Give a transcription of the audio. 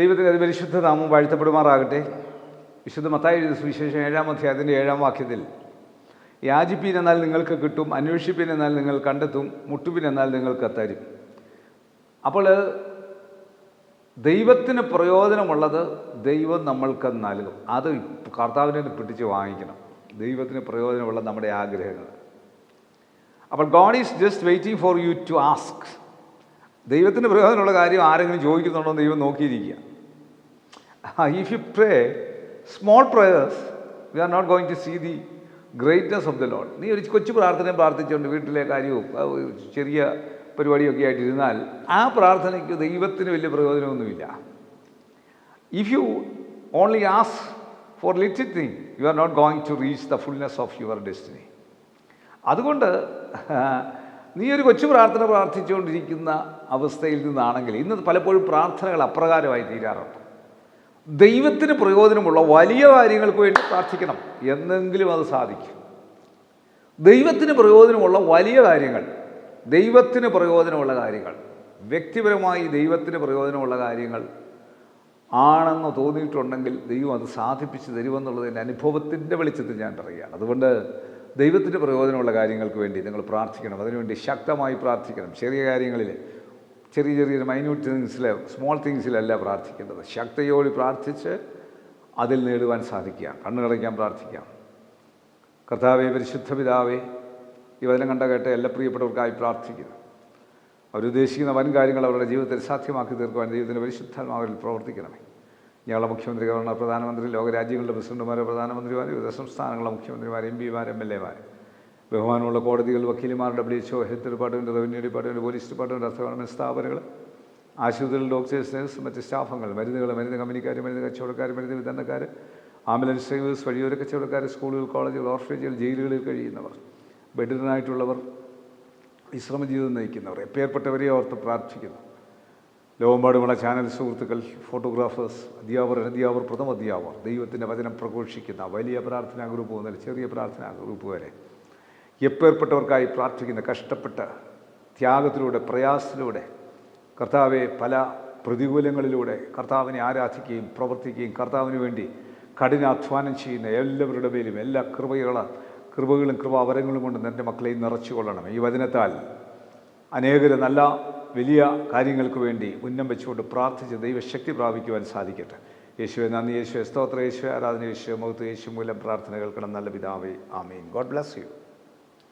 ദൈവത്തിന് അതിപരിശുദ്ധ നാമം വാഴ്ത്തപ്പെടുമാറാകട്ടെ. വിശുദ്ധ മത്തായി എഴുതിയ സുവിശേഷം ഏഴാം അധ്യായത്തിന്റെ ഏഴാം വാക്യത്തിൽ യാചിപ്പീൻ എന്നാൽ നിങ്ങൾക്ക് കിട്ടും അന്വേഷിപ്പീൻ എന്നാൽ നിങ്ങൾ കണ്ടെത്തും മുട്ടുപിൻ എന്നാൽ നിങ്ങൾക്ക് തരും. അപ്പോൾ ദൈവത്തിന് പ്രയോജനമുള്ളത് ദൈവം നമ്മൾക്ക് നൽകും. അത് കർത്താവിനെ പിടിച്ച് വാങ്ങിക്കണം. ദൈവത്തിന് പ്രയോജനമുള്ള നമ്മുടെ ആഗ്രഹങ്ങൾ. അപ്പോൾ God is just waiting for you to ask. ദൈവത്തിന് പ്രയോജനമുള്ള കാര്യം ആരെങ്കിലും ചോദിക്കുന്നുണ്ടോ എന്ന് ദൈവം നോക്കിയിരിക്കുക. If you pray small prayers we are not going to see the greatness of the lord നീ ഒരു കൊച്ചു പ്രാർത്ഥനയും പ്രാർത്ഥിച്ചുകൊണ്ട് വീട്ടിലെ കാര്യവും ചെറിയ പരിപാടിയൊക്കെ ആയിട്ടിരുന്നാൽ ആ പ്രാർത്ഥനയ്ക്ക് ദൈവത്തിന് വലിയ പ്രയോജനമൊന്നുമില്ല. If you only ask for little thing you are not going to reach the fullness of your destiny അതുകൊണ്ട് നീ ഒരു കൊച്ചു പ്രാർത്ഥന പ്രാർത്ഥിച്ചുകൊണ്ടിരിക്കുന്ന അവസ്ഥയിൽ നിന്നാണെങ്കിൽ ഇന്ന് പലപ്പോഴും പ്രാർത്ഥനകൾ അപ്രകാരമായി തീരാറുണ്ട്. ദൈവത്തിന് പ്രയോജനമുള്ള വലിയ കാര്യങ്ങൾക്ക് വേണ്ടി പ്രാർത്ഥിക്കണം. എന്നെങ്കിലും അത് സാധിക്കും. ദൈവത്തിന് പ്രയോജനമുള്ള വലിയ കാര്യങ്ങൾ ദൈവത്തിന് പ്രയോജനമുള്ള കാര്യങ്ങൾ വ്യക്തിപരമായി ദൈവത്തിന് പ്രയോജനമുള്ള കാര്യങ്ങൾ ആണെന്ന് തോന്നിയിട്ടുണ്ടെങ്കിൽ ദൈവം അത് സാധിപ്പിച്ച് തരുമെന്നുള്ളത് എന്റെ അനുഭവത്തിന്റെ വെളിച്ചത്തിൽ ഞാൻ പറയുകയാണ്. അതുകൊണ്ട് ദൈവത്തിന് പ്രയോജനമുള്ള കാര്യങ്ങൾക്ക് വേണ്ടി നിങ്ങൾ പ്രാർത്ഥിക്കണം. അതിനുവേണ്ടി ശക്തമായി പ്രാർത്ഥിക്കണം. ചെറിയ കാര്യങ്ങളിൽ ചെറിയ ചെറിയ മൈന്യൂട്ട് തിങ്സിൽ സ്മോൾ തിങ്സിലല്ല പ്രാർത്ഥിക്കേണ്ടത്. ശക്തിയോടി പ്രാർത്ഥിച്ച് അതിൽ നേടുവാൻ സാധിക്കുക. കണ്ണുകളയ്ക്കാൻ പ്രാർത്ഥിക്കാം. കർത്താവെ പരിശുദ്ധ പിതാവേ ഈ വചനം കണ്ട കേട്ട എല്ലാ പ്രിയപ്പെട്ടവർക്കായി പ്രാർത്ഥിക്കുന്നു. അവരുദ്ദേശിക്കുന്ന വൻ കാര്യങ്ങൾ അവരുടെ ജീവിതത്തിൽ സാധ്യമാക്കി തീർക്കുവാൻ ദൈവത്തിന്റെ പരിശുദ്ധാത്മാവിൽ പ്രവർത്തിക്കണമേ. ഞങ്ങളുടെ മുഖ്യമന്ത്രി ഗവർണർ പ്രധാനമന്ത്രി ലോകരാജ്യങ്ങളുടെ പ്രസിഡന്റുമാരോ പ്രധാനമന്ത്രിമാർ വിവിധ സംസ്ഥാനങ്ങളുടെ മുഖ്യമന്ത്രിമാർ എം പിമാർ എം എൽ എമാർ ബഹുമാനമുള്ള കോടതികൾ വക്കീലിമാർ W H O health department revenue department police department അർത്ഥ സ്ഥാപനങ്ങൾ ആശുപത്രികൾ ഡോക്ടേഴ്സ് നേഴ്സ് മറ്റ് സ്റ്റാഫുകൾ മരുന്നുകൾ മരുന്ന് കമ്പനിക്കാർ മരുന്ന് കച്ചവടക്കാർ മരുന്ന് വിതരണക്കാർ ആംബുലൻസ് സർവീസ് വഴിയോര കച്ചവടക്കാർ സ്കൂളുകൾ കോളേജുകൾ ഓർഫനേജുകൾ ജയിലുകളിൽ കഴിയുന്നവർ ബെഡിനായിട്ടുള്ളവർ വിശ്രമ ജീവിതം നയിക്കുന്നവർ എപ്പേർപ്പെട്ടവരെ ഓർത്ത് പ്രാർത്ഥിക്കുന്നു. ലോകമ്പാടുമുള്ള ചാനൽ സുഹൃത്തുക്കൾ ഫോട്ടോഗ്രാഫേഴ്സ് അധ്യാപകർ അധ്യാപകർ പ്രഥമ അധ്യാപകർ ദൈവത്തിന്റെ വചനം പ്രഘോഷിക്കുന്ന വലിയ പ്രാർത്ഥനാ ഗ്രൂപ്പ് മുതൽ ചെറിയ പ്രാർത്ഥനാ ഗ്രൂപ്പ് വരെ എപ്പേർപ്പെട്ടവർക്കായി പ്രാർത്ഥിക്കുന്ന കഷ്ടപ്പെട്ട ത്യാഗത്തിലൂടെ പ്രയാസത്തിലൂടെ കർത്താവെ പല പ്രതികൂലങ്ങളിലൂടെ കർത്താവിനെ ആരാധിക്കുകയും പ്രവർത്തിക്കുകയും കർത്താവിന് വേണ്ടി കഠിനാധ്വാനം ചെയ്യുന്ന എല്ലാവരുടെ മേലും എല്ലാ കൃപകള കൃപകളും കൃപാവരങ്ങളും കൊണ്ട് എന്റെ നിറച്ചു കൊള്ളണം ഈ വചനത്താൽ അനേകർ നല്ല വലിയ കാര്യങ്ങൾക്ക് വേണ്ടി ഉന്നം വെച്ചുകൊണ്ട് പ്രാർത്ഥിച്ച് ദൈവശക്തി പ്രാപിക്കുവാൻ സാധിക്കട്ടെ. യേശുവെ നന്ദി യേശുവെ സ്തോത്ര. യേശു ആരാധന യേശു മുഖത്ത് യേശു മൂലം പ്രാർത്ഥന കേൾക്കണം. നല്ല പിതാവേ ആമീൻ. God bless you.